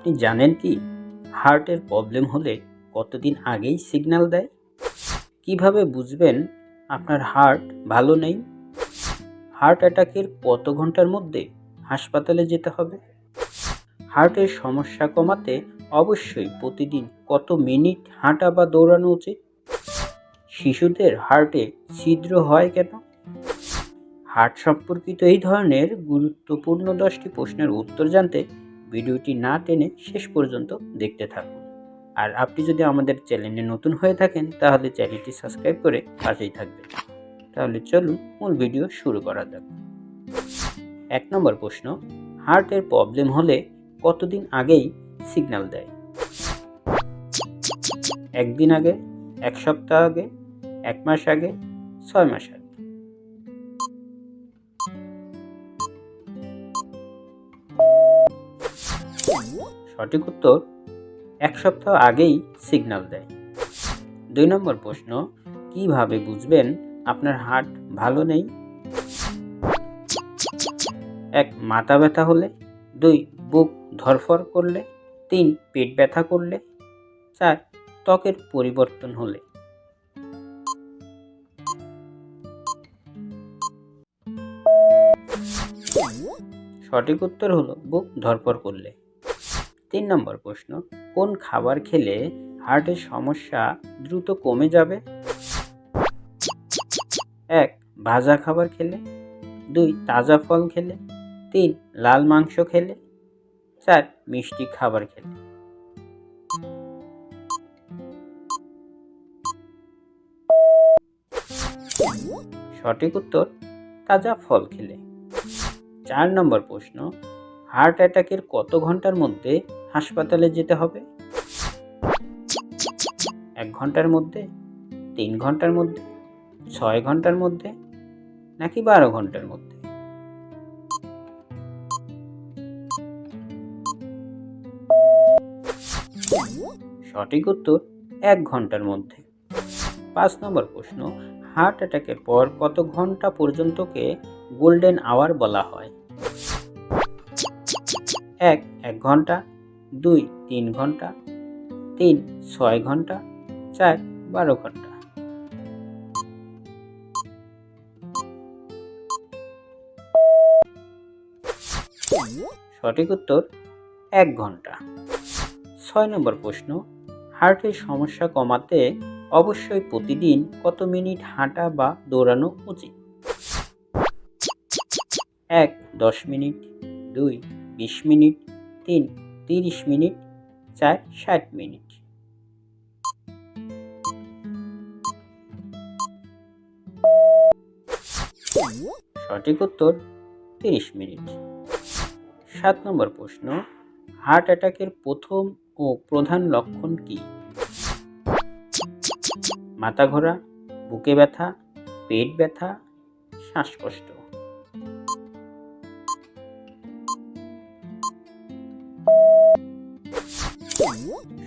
আপনি জানেন কি? হার্টের প্রবলেম হলে কতদিন আগেই সিগন্যাল দেয়? কীভাবে বুঝবেন আপনার হার্ট ভালো নেই? হার্ট অ্যাটাকের কত ঘণ্টার মধ্যে হাসপাতালে যেতে হবে? হার্টের সমস্যা কমাতে অবশ্যই প্রতিদিন কত মিনিট হাঁটা বা দৌড়ানো উচিত? শিশুদের হার্টে ছিদ্র হয় কেন? হার্ট সম্পর্কিত এই ধরনের গুরুত্বপূর্ণ দশটি প্রশ্নের উত্তর জানতে ভিডিওটি না টেনে শেষ পর্যন্ত দেখতে থাকুন। আর আপনি যদি আমাদের চ্যানেলে নতুন হয়ে থাকেন, তাহলে চ্যানেলটি সাবস্ক্রাইব করে পাশেই থাকবেন। তাহলে চলুন মূল ভিডিও শুরু করা যাক। এক নম্বর প্রশ্ন, হার্টের প্রবলেম হলে কতদিন আগেই সিগন্যাল দেয়? একদিন আগে, এক সপ্তাহ আগে, এক মাস আগে, ছয় মাস আগে। সঠিক উত্তর এক সপ্তাহ আগেই সিগন্যাল দেয়। দুই নম্বর প্রশ্ন, কীভাবে বুঝবেন আপনার হার্ট ভালো নেই? এক, মাথা ব্যথা হলে। দুই, বুক ধরফর করলে। তিন, পেট ব্যথা করলে। চার, ত্বকের পরিবর্তন হলে। সঠিক উত্তর হলো বুক ধরপর করলে। তিন নম্বর প্রশ্ন, কোন খাবার খেলে হার্টের সমস্যা দ্রুত কমে যাবে? এক, ভাজা খাবার খেলে। দুই, তাজা ফল খেলে। তিন, লাল মাংস খেলে। চার, মিষ্টি খাবার খেলে। সঠিক উত্তর, তাজা ফল খেলে। চার নম্বর প্রশ্ন, হার্ট অ্যাটাকের কত ঘণ্টার মধ্যে হাসপাতালে যেতে হবে। এক ঘণ্টার মধ্যে, তিন ঘণ্টার মধ্যে, ছয় ঘণ্টার মধ্যে, নাকি বারো ঘণ্টার মধ্যে? সঠিক উত্তর, এক ঘণ্টার মধ্যে। পাঁচ নম্বর প্রশ্ন, হার্ট অ্যাটাকের পর কত ঘণ্টা পর্যন্তকে গোল্ডেন আওয়ার বলা হয়? এক এক ঘণ্টা দুই তিন ঘণ্টা, তিন ছয় ঘণ্টা, চার বারো ঘণ্টা। সঠিক উত্তর, এক ঘণ্টা। ছয় নম্বর প্রশ্ন, হার্টের সমস্যা কমাতে অবশ্যই প্রতিদিন কত মিনিট হাঁটা বা দৌড়ানো উচিত? এক, দশ মিনিট, দুই, বিশ মিনিট, তিন তিরিশ মিনিট, চার ষাট মিনিট। সঠিক উত্তর, তিরিশ মিনিট। সাত নম্বর প্রশ্ন, হার্ট অ্যাটাকের প্রথম ও প্রধান লক্ষণ কি? মাথা ঘোরা, বুকে ব্যথা, পেট ব্যথা, শ্বাসকষ্ট।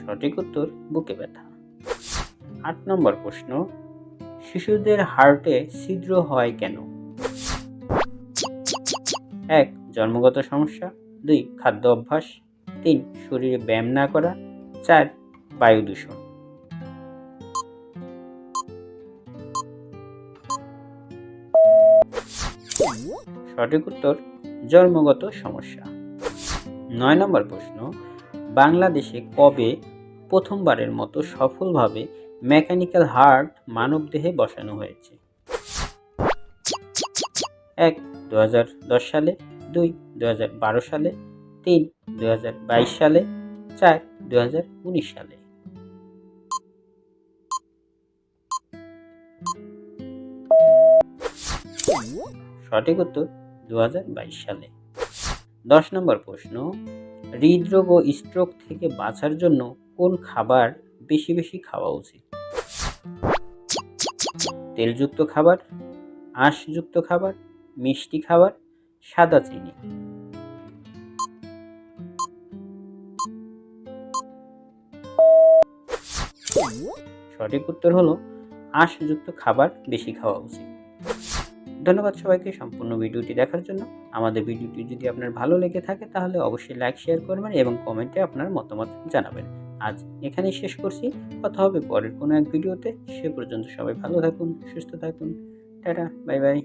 সঠিক উত্তর, বুকে ব্যথা। আট নম্বর প্রশ্ন, শিশুদের হার্টে ছিদ্র হয় কেন? এক, জন্মগত সমস্যা। দুই, খাদ্য অভ্যাস। তিন, শরীরে ব্যায়াম না করা। চার, বায়ু দূষণ। সঠিক উত্তর, জন্মগত সমস্যা। নয় নম্বর প্রশ্ন বাংলাদেশে কবে প্রথমবারের মতো সফলভাবে মেকানিক্যাল হার্ট মানবদেহে বসানো হয়েছে? এক দু সালে, দুই দু সালে, তিন দু সালে, চার দু সালে। সঠিক উত্তর দু হাজার বাইশ সালে। দশ নম্বর প্রশ্ন হৃদরোগ ও স্ট্রোক থেকে বাঁচার জন্য কোন খাবার বেশি বেশি খাওয়া উচিত? তেলযুক্ত খাবার, আঁশযুক্ত খাবার, মিষ্টি খাবার, সাদা চিনি। সঠিক উত্তর হলো, আঁশযুক্ত খাবার বেশি খাওয়া উচিত। ধন্যবাদ সবাইকে সম্পূর্ণ ভিডিওটি দেখার জন্য। আমাদের ভিডিওটি যদি আপনার ভালো লেগে থাকে তাহলে অবশ্যই লাইক শেয়ার করবেন এবং কমেন্টে আপনার মতামত জানাবেন। আজ এখানেই শেষ করছি। কথা হবে পরের কোনো এক ভিডিওতে। সে পর্যন্ত সবাই ভালো থাকুন, সুস্থ থাকুন। Tata bye bye